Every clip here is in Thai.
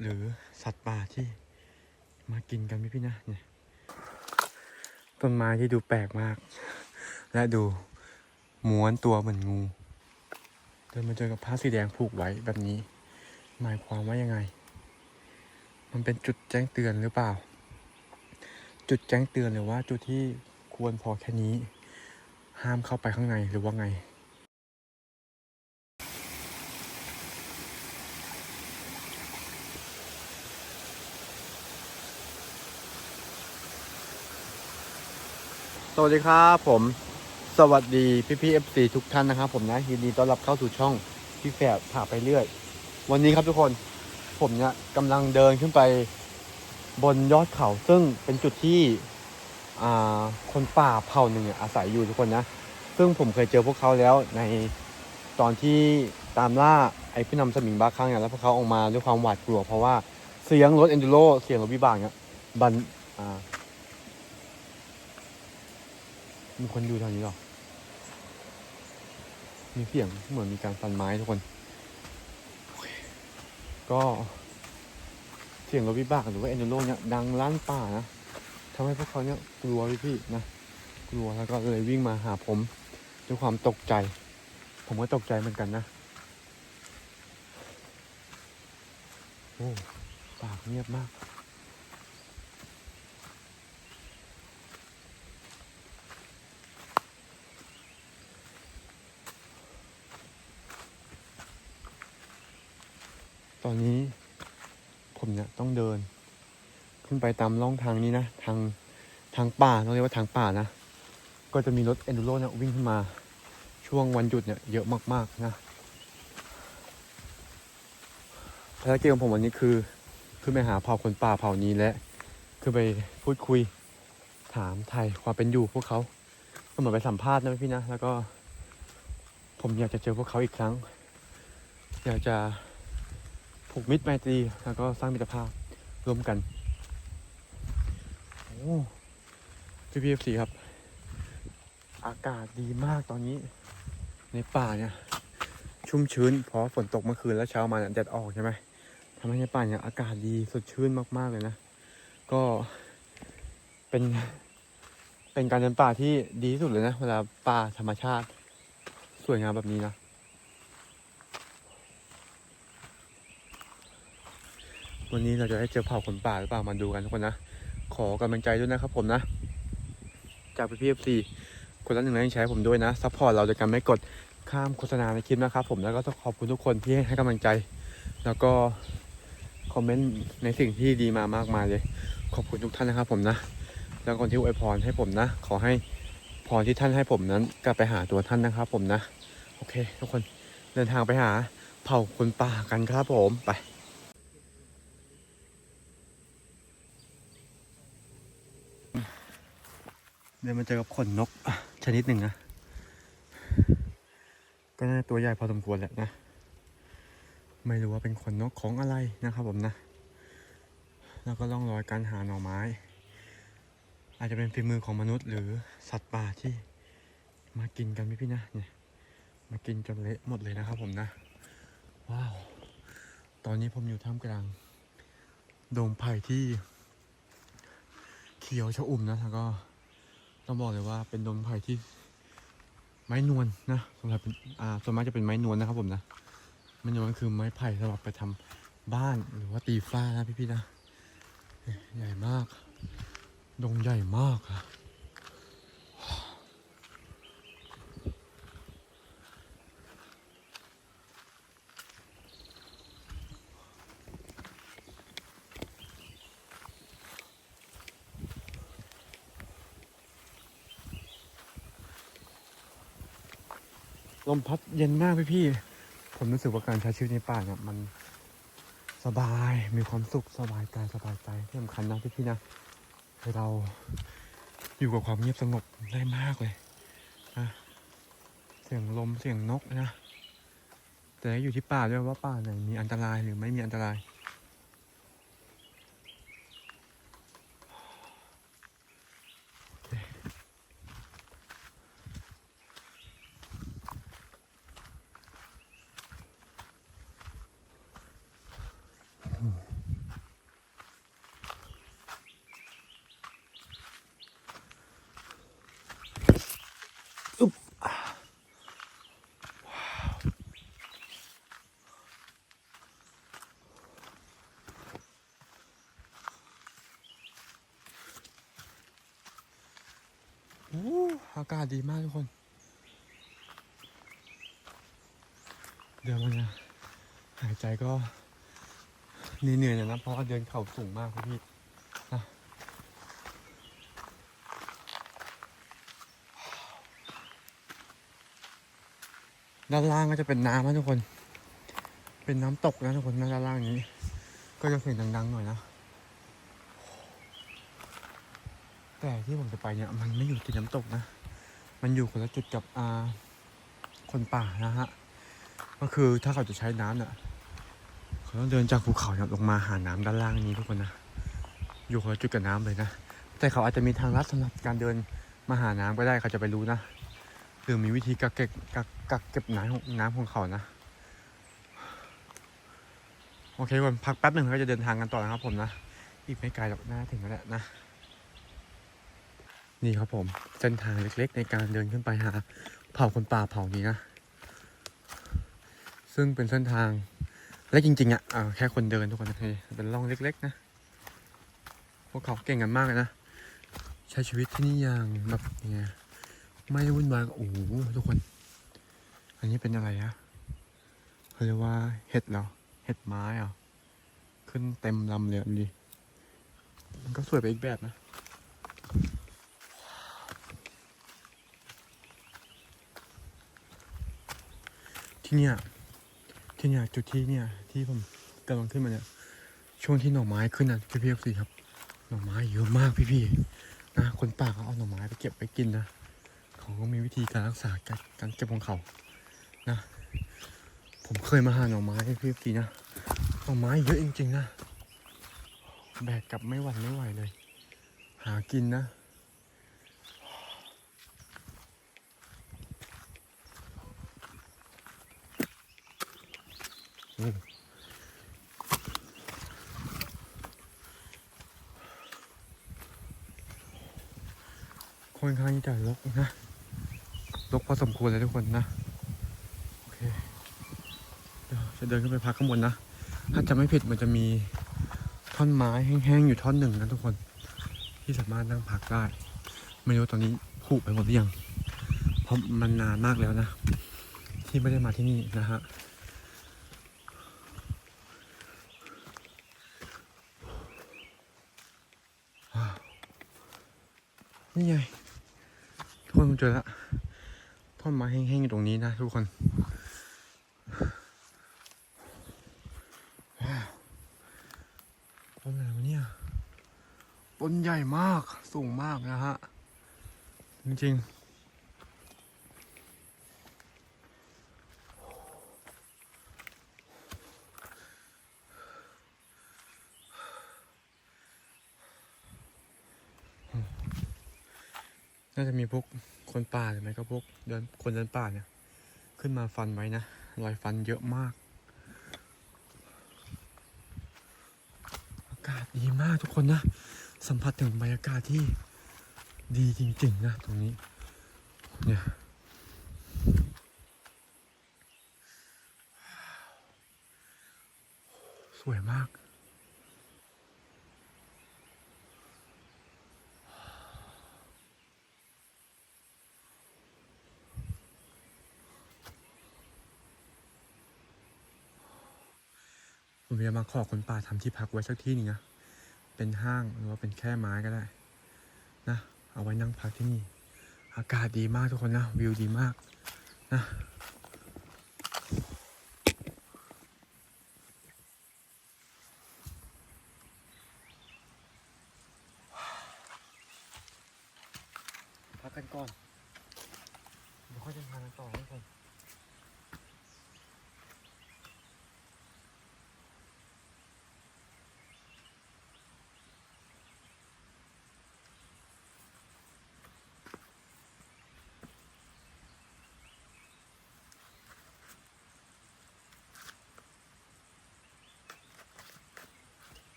หรือสัตว์ป่าที่มากินกันพี่พี่นะเนี่ยต้นไม้ที่ดูแปลกมาก และดูม้วนตัวเหมือนงู เดินมาเจอกับผ้าสีแดงผูกไว้แบบนี้ หมายความว่ายังไง มันเป็นจุดแจ้งเตือนหรือเปล่า จุดแจ้งเตือนหรือว่าจุดที่ควรพอแค่นี้ ห้ามเข้าไปข้างในหรือว่าไง ส วัสดีครับผมสวัสดีพี่พี่เอฟซีทุกท่านนะครับผมนะยินดีต้อนรับเข้าสู่ช่องพี่แฝดผ่าไปเรื่อย วันนี้ครับทุกคนผมเนี่ยกำลังเดินขึ้นไปบนยอดเขา ซึ่งเป็นจุดที่คนป่าเผ่าหนึ่งอาศัยอยู่ทุกคนนะ ซึ่งผมเคยเจอพวกเขาแล้วในตอนที่ตามล่าไอ้พี่นำสมิงบ้าคลั่งเนี่ยแล้วพวกเขาออกมาด้วยความหวาดกลัว เพราะว่าเสียงรถเอนดูโรเสียงรถวิบากเนี่ยบันอ่า มีคนอยู่แถวนี้หรอ มีเสียงเหมือนมีการฟันไม้ทุกคน ก็เสียงรถวิบากหรือว่าเอนโดโรเนี่ยดังลั่นป่านะทำให้พวกเขาเนี่ยกลัวพี่ๆนะ กลัวแล้วก็เลยวิ่งมาหาผมด้วยความตกใจ ผมก็ตกใจเหมือนกันนะโอ้ป่าเงียบมาก ตอนนี้ผมเนี่ยต้องเดิน ขึ้นไปตามร่องทางนี้นะ ทางทางป่าต้องเรียกว่าทางป่านะ ก็จะมีรถเอนดูโรเนี่ยวิ่งขึ้นมาช่วงวันหยุดเนี่ยเยอะมากๆนะภารกิจของผมวันนี้คือขึ้นไปหาเผ่าคนป่าเผ่านี้และคือไปพูดคุยถามไทยความเป็นอยู่พวกเขาก็เหมือนไปสัมภาษณ์นะพี่นะ แล้วก็ ผมอยากจะเจอพวกเขาอีกครั้ง อยากจะ ผูกมิตรไมตรีแล้วก็สร้างมิตรภาพร่วมกัน โอ้พี่พีเอฟซีครับ อากาศดีมากตอนนี้ ในป่าเนี่ย ชุ่มชื้นเพราะฝนตกเมื่อคืนแล้วเช้ามาแดดออกใช่ไหมทำให้ในป่าเนี่ยอากาศดีสดชื่นมากๆเลยนะ ก็เป็นเป็นการเดินป่าที่ดีที่สุดเลยนะเวลาป่าธรรมชาติ สวยงามแบบนี้นะ วันนี้เราจะได้เจอเผ่าคนป่าหรือเปล่ามาดูกันทุกคนนะ ขอกำลังใจด้วยนะครับผมนะ จากพี่พีเอฟซีคนละหนึ่งแรงใช้ผมด้วยนะซัพพอร์ตเราโดยการไม่กดข้ามโฆษณาในคลิปนะครับผมแล้วก็ต้องขอบคุณทุกคนที่ให้กำลังใจ แล้วก็คอมเมนต์ในสิ่งที่ดีมามากมายเลย ขอบคุณทุกท่านนะครับผมนะ แล้วคนที่อวยพรให้ผมนะ ขอให้พรที่ท่านให้ผมนั้นกลับไปหาตัวท่านนะครับผมนะ โอเค ทุกคนเดินทางไปหาเผ่าคนป่ากันครับผมไป เดินมาเจอกับขนนกชนิดหนึ่งนะ ก็น่าตัวใหญ่พอสมควรแหละนะ ไม่รู้ว่าเป็นขนนกของอะไรนะครับผมนะ แล้วก็ล่องรอยการหาหน่อไม้ อาจจะเป็นฝีมือของมนุษย์ หรือสัตว์ป่าที่มากินกันพี่พี่นะเนี่ยมากินจนเละหมดเลยนะครับผมนะ ว้าว ตอนนี้ผมอยู่ท่ามกลางดงไผ่ที่เขียวชะอุ่มนะแล้วก็ ต้องบอกเลยว่าเป็นดงไผ่ที่ไม้นวลนะสำหรับเป็นอ่าส่วนมากจะเป็นไม้นวลนะครับผมนะไม้นวลก็คือไม้ไผ่สำหรับไปทำบ้านหรือว่าตีฟ้านะพี่ๆนะ ใหญ่มาก ดงใหญ่มากอะ ลมพัดเย็นมากพี่พี่ผมรู้สึกว่าการใช้ชีวิตในป่าเนี่ยมันสบายมีความสุขสบายกายสบายใจที่สำคัญนะพี่พี่นะให้เราอยู่กับความเงียบสงบได้มากเลยนะเสียงลมเสียงนกนะแต่อยู่ที่ป่าด้วยว่าป่าไหนมีอันตรายหรือไม่มีอันตราย โโอ้อากาศดีมากทุกคน เดี๋ยวมันจะหายใจก็เหนื่อยๆน่อยนะเพราะว่าเดินเขาสูงมากพี่นะด้านล่างก็จะเป็นน้ำนะทุกคน เป็นน้ำตกนะทุกคนนะด้านล่างนี้ ก็จะเสียงดังๆหน่อยนะ แต่ที่ผมจะไปเนี่ยมันไม่อยู่ติดน้ำตกนะ มันอยู่คนละจุดกับอ่าคนป่านะฮะ ก็คือถ้าเขาจะใช้น้ำเนี่ยเขาต้องเดินจากภูเขาเนี่ยลงมาหาน้ำด้านล่างนี้ทุกคนนะ อยู่คนละจุดกับน้ำเลยนะ แต่เขาอาจจะมีทางลัดสำหรับการเดินมาหาน้ำก็ได้เขาจะไปรู้นะหรือมีวิธีกักเก็บกักกักเก็บน้ำของน้ำของเขานะโอเคก่อนพักแป๊บหนึ่งแล้วก็จะเดินทางกันต่อนะครับผมนะ อีกไม่ไกลหรอกน่าถึงแล้วแหละนะ นี่ครับผมเส้นทางเล็กๆ ในการเดินขึ้นไปหาเผ่าคนป่าเผ่านี้นะ ซึ่งเป็นเส้นทางและจริงๆอะอ่าแค่คนเดินทุกคนนะเป็นร่องเล็ก ๆ นะ พวกเขาเก่งกันมากนะ ใช้ชีวิตที่นี่อย่างแบบเนี่ยไม่วุ่นวายกับโอ้โหทุกคน อันนี้เป็นอะไรอะเขาเรียกว่าเห็ดเหรอเห็ดไม้เหรอขึ้นเต็มลำเลยดิมันก็สวยไปอีกแบบนะ ที่เนี่ยที่เนี่ยจุดที่เนี่ยที่ผมกำลังขึ้นมาเนี่ยช่วงที่หน่อไม้ขึ้นนะพี่พี่สิครับ หน่อไม้เยอะมากพี่พี่ๆนะคนป่าเขาเอาหน่อไม้ไปเก็บไปกินนะเขาก็มีวิธีการรักษาการการเก็บของเขานะ ผมเคยมาหาหน่อไม้พี่พี่นะหน่อไม้เยอะจริงๆนะแบกกลับไม่หวั่นไม่ไหวเลย หากินนะ ค่อนข้างจะรกนะรกพอสมควรเลยทุกคนนะโอเคเดี๋ยวจะเดินขึ้นไปพักข้างบนนะถ้าจะไม่ผิดมันจะมีท่อนไม้แห้งๆอยู่ท่อนหนึ่งนะทุกคน ที่สามารถนั่งพักได้ไม่รู้ตอนนี้ผุไปหมดหรือยังเพราะมันนานมากแล้วนะ ที่ไม่ได้มาที่นี่นะฮะ นี่ไงทุกคนผม เจอแล้วท่อนไม้แห้งๆตรงนี้นะทุกคนว้าวต้นอะไรวะเนี่ยต้นใหญ่มากสูงมากนะฮะ จริงๆน่าจะมีพวก คนป่าหรือไม่ก็พวกเดินคนเดินป่าเนี่ย ขึ้นมาฟันไว้นะรอยฟันเยอะมาก อากาศดีมากทุกคนนะ สัมผัสถึงบรรยากาศที่ดีจริงๆนะตรงนี้เนี่ย ผมจะมาขอคนป่าทำที่พักไว้สักที่หนึงนะ เป็นห้างหรือว่าเป็นแค่ไม้ก็ได้นะ เอาไว้นั่งพักที่นี่ อากาศดีมากทุกคนนะ วิวดีมากนะ พักกันก่อน เดี๋ยวค่อยเดินทางกันต่อทุกคน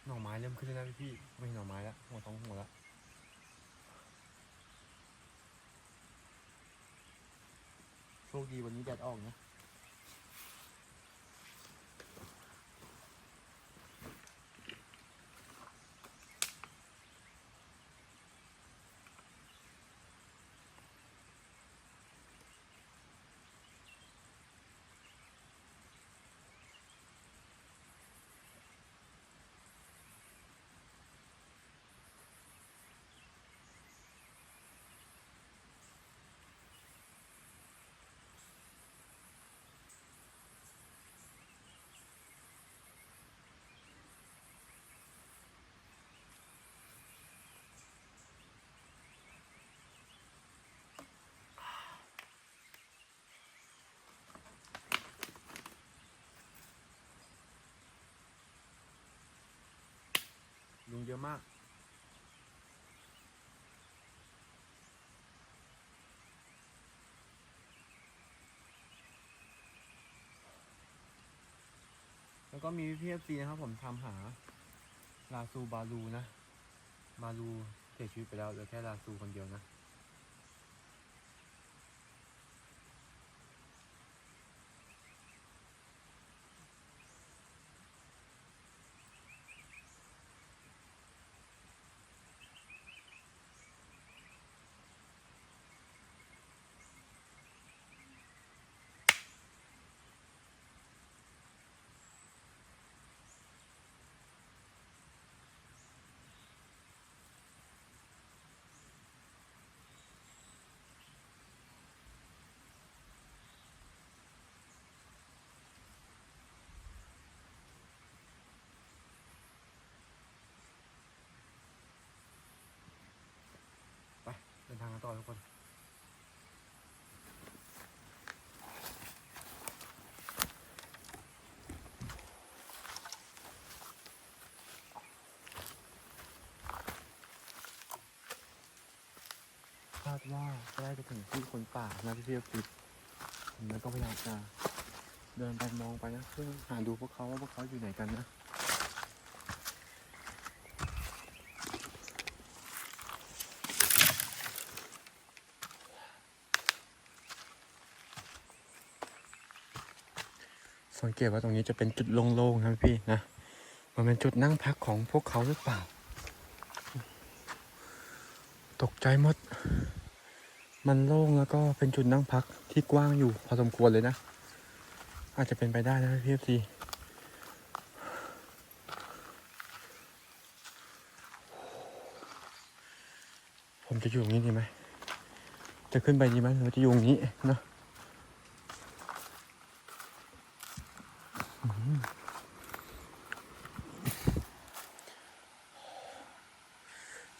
ห น่อไม้เริ่มขึ้นแล้วนะพี่ไม่หนหน่อไม้แล้วหัวท้องหัวแล้วโชคดีวันนี้แดดออกนะ เยอะมาก แล้วก็มีพี่เอฟซีนะครับผมทำหาลาซูบาลูนะบาลูเสียชีวิตไปแล้วเหลือแค่ลาซูคนเดียวนะ ทางกันต่อทุกคนคาดว่าใกล้จะถึงที่คนป่านะพี่เพียวฟิผมแล้วก็พยายามจะเดินไปมองไปนะเพื่อหาดูพวกเขาว่าพวกเขาอยู่ไหนกันนะ สังเกตว่าตรงนี้จะเป็นจุดโล่งๆนะพี่นะ มันเป็นจุดนั่งพักของพวกเขาหรือเปล่า ตกใจหมด มันโล่งแล้วก็เป็นจุดนั่งพักที่กว้างอยู่พอสมควรเลยนะ อาจจะเป็นไปได้นะพี่ซีผมจะอยู่ตรงนี้ดีไหม จะขึ้นไปดีไหมหรือจะอยู่ตรงนี้เนอะอื้อหือ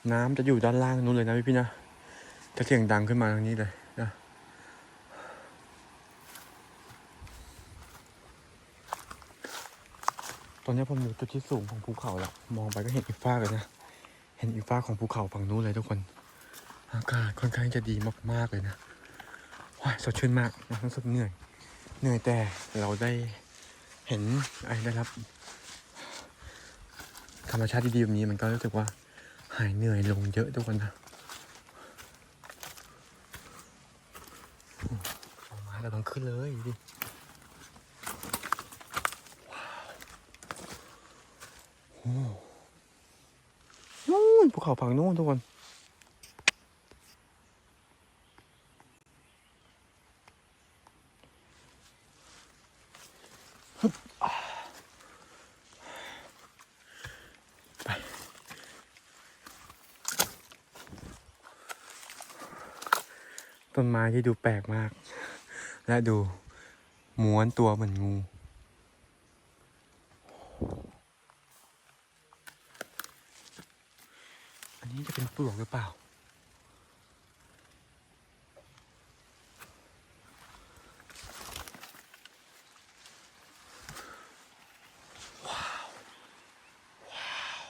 น้ำจะอยู่ด้านล่างนู้นเลยนะพี่พี่ๆนะ จะเสียงดังขึ้นมาทางนี้เลยนะ ตอนนี้ผมอยู่จุดที่สูงของภูเขาแล้วมองไปก็เห็นอีกฟ้าเลยนะ เห็นอีกฟ้าของภูเขาฝั่งนู้นเลยทุกคน อากาศค่อนข้างจะดีมากๆเลยนะว้าสดชื่นมากนะรู้สึกเหนื่อย เหนื่อยแต่เราได้เห็นไอ้ได้รับธรรมชาติที่ดีแบบนี้มันก็รู้สึกว่า หายเหนื่อยลงเยอะทุกคนนะออกมากำลังขึ้นเลยดิว้าวโอ้นู่นภูเขาฝั่งนู้นทุกคน ฮึบอ่าไป ต้นไม้ที่ดูแปลกมาก และดูม้วนตัวเหมือนงู อันนี้จะเป็นปลวกหรือเปล่า ว้าว ว้าว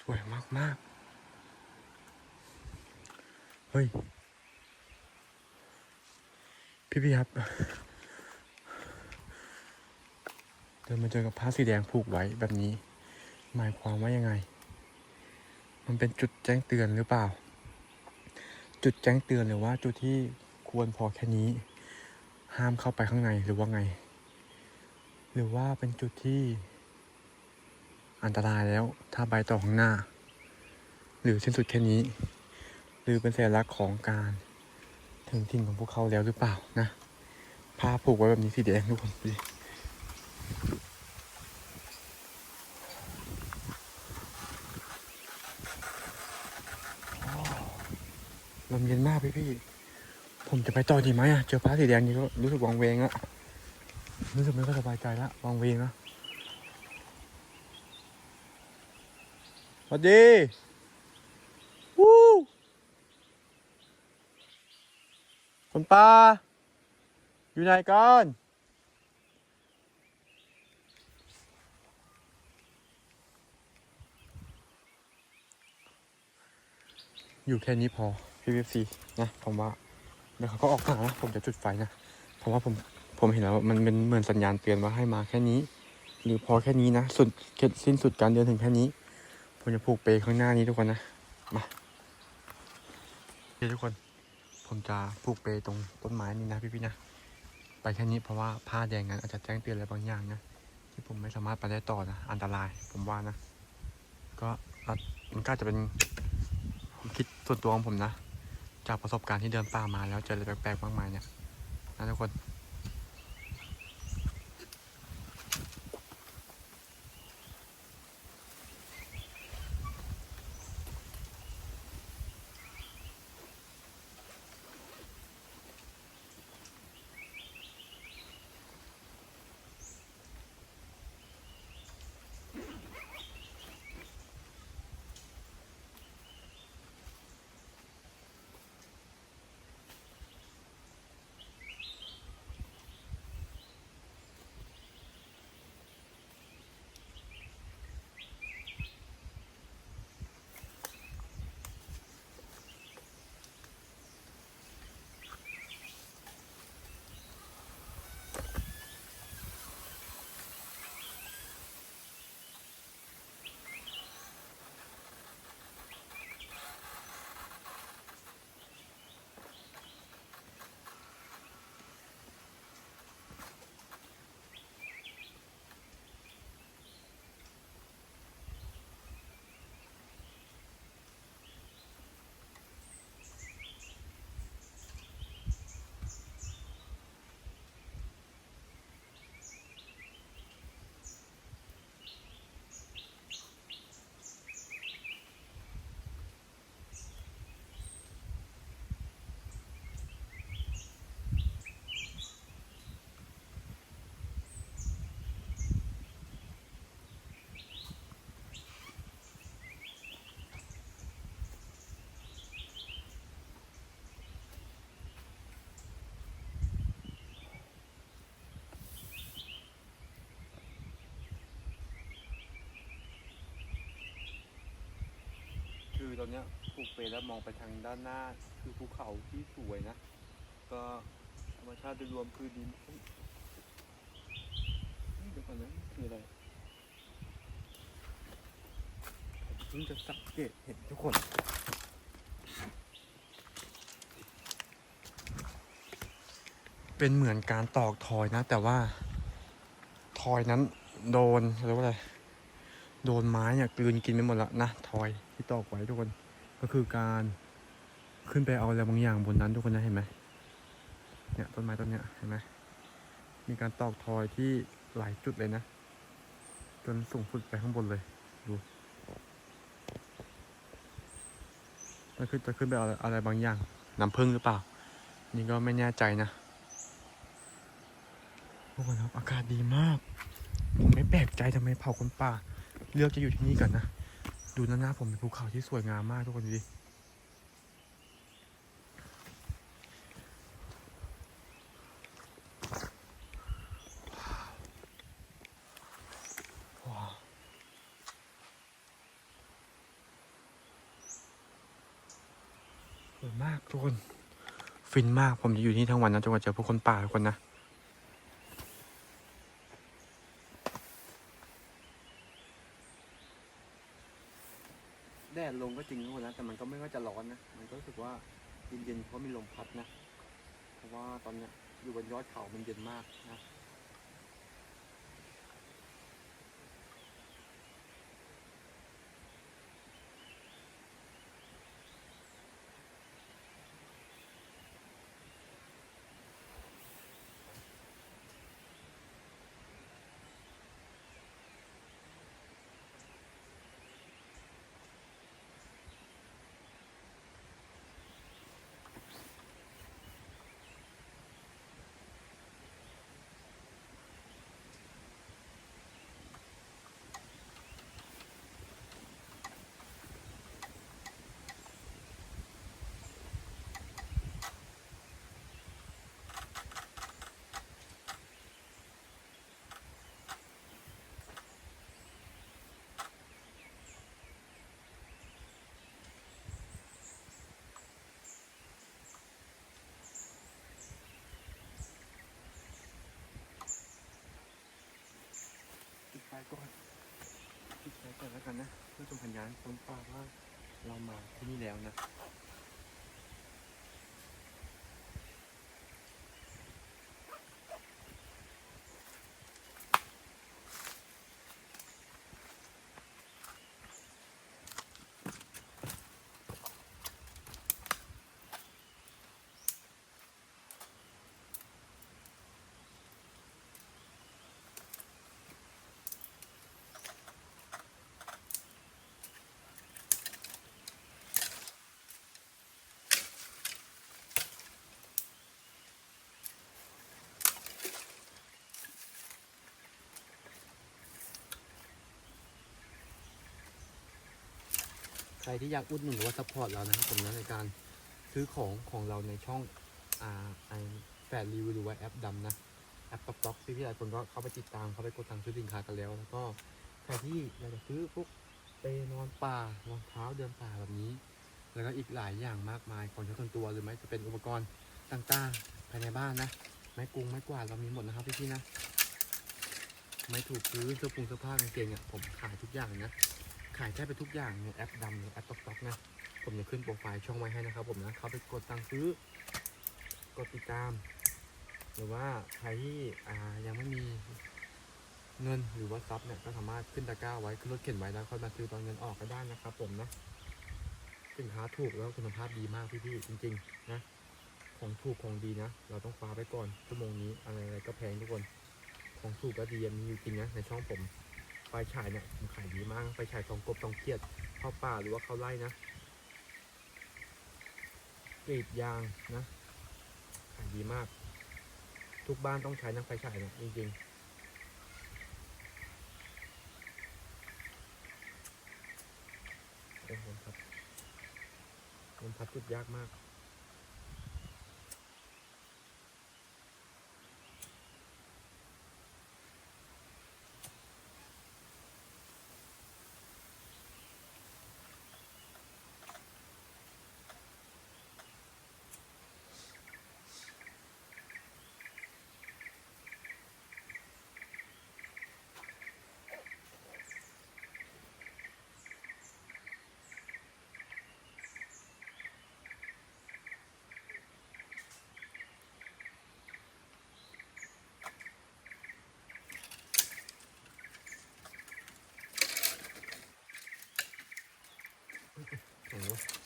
สวยมาก ๆ เฮ้ย พี่ครับ เดินมาเจอกับผ้าสีแดงผูกไว้แบบนี้ หมายความว่ายังไง มันเป็นจุดแจ้งเตือนหรือเปล่า จุดแจ้งเตือนหรือว่าจุดที่ควรพอแค่นี้ ห้ามเข้าไปข้างในหรือว่าไง หรือว่าเป็นจุดที่ อันตรายแล้วถ้าไปต่อข้างหน้า หรือสิ้นสุดแค่นี้ หรือเป็นสัญลักษณ์ของการ ถึงถิ่นของพวกเขาแล้วหรือเปล่านะผ้าผูกไว้แบบนี้สีแดงทุกคนดูดิลมเย็นมากพี่พี่ ผมจะไปต่อดีไหมอะเจอผ้าสีแดงนี้ก็รู้สึกวังเวงอะรู้สึกไม่ค่อยสบายใจละวังเวงนะสวัสดี วู้ คุณป้า อยู่ไหนกันอยู่แค่นี้พอพีพีซีนะผมว่าเดี๋ยวเขาก็ออกมานะผมจะจุดไฟนะเพราะว่าผมผมเห็นแล้วว่ามันเป็นเหมือนสัญญาณเตือนว่าให้มาแค่นี้ หรือพอแค่นี้นะสุดสิ้นสุดการเดินถึงแค่นี้ ผมจะผูกเปข้างหน้านี้ทุกคนนะมาทุกคน ผมจะผูกเปตรงต้นไม้นี้นะพี่ๆนะ ไปแค่นี้เพราะว่าผ้าแดงนั้นอาจจะแจ้งเตือนอะไรบางอย่างนะที่ผมไม่สามารถไปได้ต่อนะ อันตรายผมว่านะ ก็มันก็อาจจะเป็นความคิดส่วนตัวของผมนะ จากประสบการณ์ที่เดินป่ามาแล้วเจออะไรแปลกๆมากมายเนี่ยนะทุกคน คือตอนเนี้ยผูกเปแล้วมองไปทางด้านหน้าคือภูเขาที่สวยนะ ก็ธรรมชาติโดยรวมคือดีเฮ้ยเฮ้ยเดี๋ยวก่อนนะคืออะไรผมเพิ่งจะสังเกตเห็นทุกคนเป็นเหมือนการตอกทอยนะ แต่ว่าทอยนั้นโดนเรียกว่าอะไร โดนไม้เนี่ยกลืนกินไปหมดแล้วนะทอยที่ตอกไว้ทุกคน ก็คือการขึ้นไปเอาอะไรบางอย่างบนนั้นทุกคนนะเห็นไหมเนี่ยต้นไม้ต้นเนี้ยเห็นไหมมีการตอกทอยที่หลายจุดเลยนะ จนสูงสุดไปข้างบนเลยดูมันคือจะขึ้นไปเอาอะไรบางอย่างน้ำผึ้งหรือเปล่า นี่ก็ไม่แน่ใจนะทุกคนครับอากาศดีมากผมไม่แปลกใจทำไมเผาคนป่า เลือกจะอยู่ที่นี่กันนะ ดูหน้าผมเป็นภูเขาที่สวยงามมากทุกคนดูดิสวยมากทุกคน ฟินมากผมจะอยู่ที่นี่ทั้งวันนะจนกว่าเจอพวกคนป่าทุกคนนะ แดดลงก็จริงทุกคนนะแต่มันก็ไม่ว่าจะร้อนนะ มันก็รู้สึกว่าเย็นๆเพราะมีลมพัดนะ เพราะว่าตอนนี้อยู่บนยอดเขามันเย็นมากนะ ก่อนปิดไฟก่อนแล้วกันนะเพื่อส่งสันยานคนป่าว่าเรามาที่นี่แล้วนะ ครที่อยากอุดหนุนหรือว่าซัพพอร์ตเรานะครับผมนะในการซื้อของของเราในช่องอ่าไอแปดรีวิวหรือว่าแอปดำนะแอปต๊อกต๊อกพี่ๆหลายคนก็เข้าไปติดตามเข้าไปกดสั่งซื้อสินค้ากันแล้ว แล้วก็ใครที่อยากจะซื้อพวกเปนอนป่ารองเท้าเดินป่าแบบนี้ แล้วก็อีกหลายอย่างมากมายของใช้ส่วนตัวหรือไม่จะเป็นอุปกรณ์ต่างๆภายในบ้านนะไม้กรุงไม้กวาดเรามีหมดนะครับพี่ๆนะไม้ถูกพื้นเสื้อผงเสื้อผ้ากางเกงอะผมขายทุกอย่างนะ ขายแทบไปทุกอย่างในแอปดำหรือแอปต๊อกต๊อกนะ ผมจะขึ้นโปรไฟล์ช่องไว้ให้นะครับ ผมนะเข้าไปกดสั่งซื้อกดติดตาม หรือว่าใครที่ยังไม่มีเงินหรือว่าซับเนี่ยก็สามารถขึ้นตะกร้าไว้ขึ้นรถเข็นไว้แล้วค่อยมาซื้อตอนเงินออกก็ได้นะครับ ผมนะสินค้าถูกแล้วคุณภาพดีมากพี่ๆจริง ๆ นะของถูกของดีนะ เราต้องคว้าไปก่อนชั่วโมงนี้อะไรอะไรก็แพงทุกคน ของถูกก็ดีมีอยู่จริงนะในช่องผม ไฟฉายเนี่ยผมขายดีมากไฟฉายสองกบสองเขียดเข้าป่าหรือว่าเข้าไร่นะกรีดยางนะขายดีมาก ทุกบ้านต้องใช้นะไฟฉายเนี่ยจริงๆโอ้โหครับลมพัดจุดยากมาก โอ้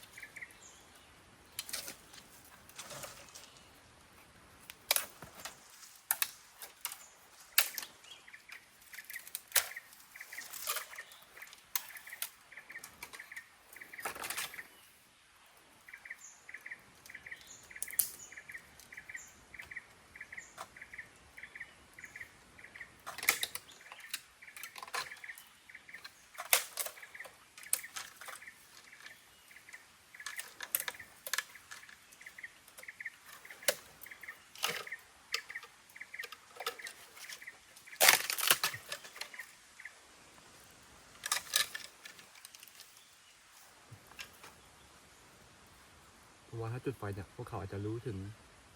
ว่าถ้าจุดไฟเนี่ยพวกเขาอาจจะรู้ถึง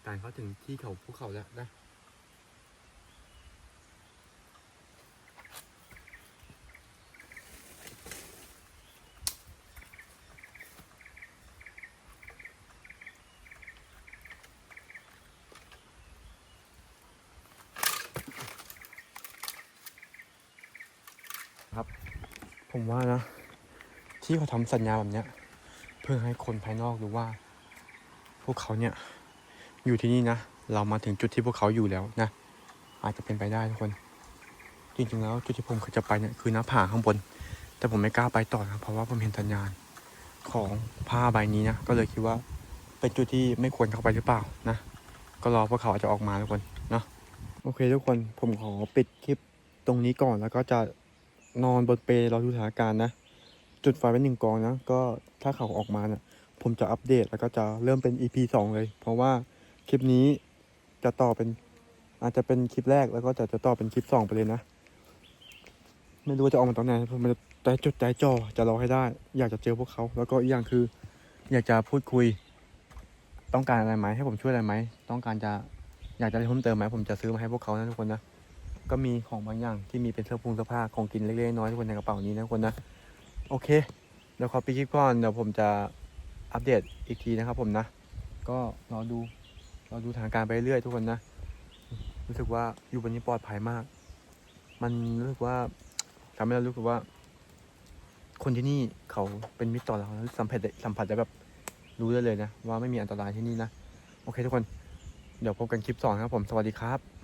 การเข้าถึงที่เของพวกเขาแล้วนะครับ ผมว่านะ ที่เขาทำสัญญาแบบเนี้ย เพื่อให้คนภายนอกรู้ว่า พวกเขาเนี่ยอยู่ที่นี่นะ เรามาถึงจุดที่พวกเขาอยู่แล้วนะ อาจจะเป็นไปได้ทุกคน จริงๆแล้วจุดที่ผมจะไปเนี่ยคือหน้าผาข้างบน แต่ผมไม่กล้าไปต่อนะเพราะว่าผมเห็นสัญญาณของผ้าใบนี้นะ ก็เลยคิดว่าเป็นจุดที่ไม่ควรเข้าไปหรือเปล่านะ ก็รอพวกเขาอาจจะออกมาทุกคนเนาะ โอเคทุกคนผมขอปิดคลิปตรงนี้ก่อนแล้วก็จะนอนบนเปลรอดูสถานการณ์นะ จุดไฟไว้หนึ่งกองนะ ก็ถ้าเขาออกมาเนี่ย ผมจะอัปเดตแล้วก็จะเริ่มเป็น EP สองเลย เพราะว่าคลิปนี้จะต่อเป็นอาจจะเป็นคลิปแรกแล้วก็จะจะต่อเป็นคลิปสองไปเลยนะ ไม่รู้จะออกมาตอนไหนผมมันจะใจจดใจจ่อจะรอให้ได้ อยากจะเจอพวกเขา แล้วก็อีกอย่างคือ อยากจะพูดคุย ต้องการอะไรไหมให้ผมช่วยอะไรไหมต้องการจะอยากจะอะไรเพิ่มเติมไหมผมจะซื้อมาให้พวกเขานะทุกคนนะก็มีของบางอย่างที่มีเป็นเสื้อผงเสื้อผ้าของกินเล็กๆน้อยๆทุกคนในกระเป๋านี้นะทุกคนนะโอเคเดี๋ยวขอปิดคลิปก่อนเดี๋ยวผมจะ อัปเดตอีกทีนะครับผมนะ ก็รอดูรอดูทางการไปเรื่อยทุกคนนะ รู้สึกว่าอยู่บนนี้ปลอดภัยมาก มันรู้สึกว่าทำให้เรารู้สึกว่า คนที่นี่เขาเป็นมิตรต่อเราแล้สัมผัสได้สัมผัสได้แบบรู้ได้เลยนะ ว่าไม่มีอันตรายที่นี่นะ โอเคทุกคน เดี๋ยวพบกันคลิปสองครับผม สวัสดีครับ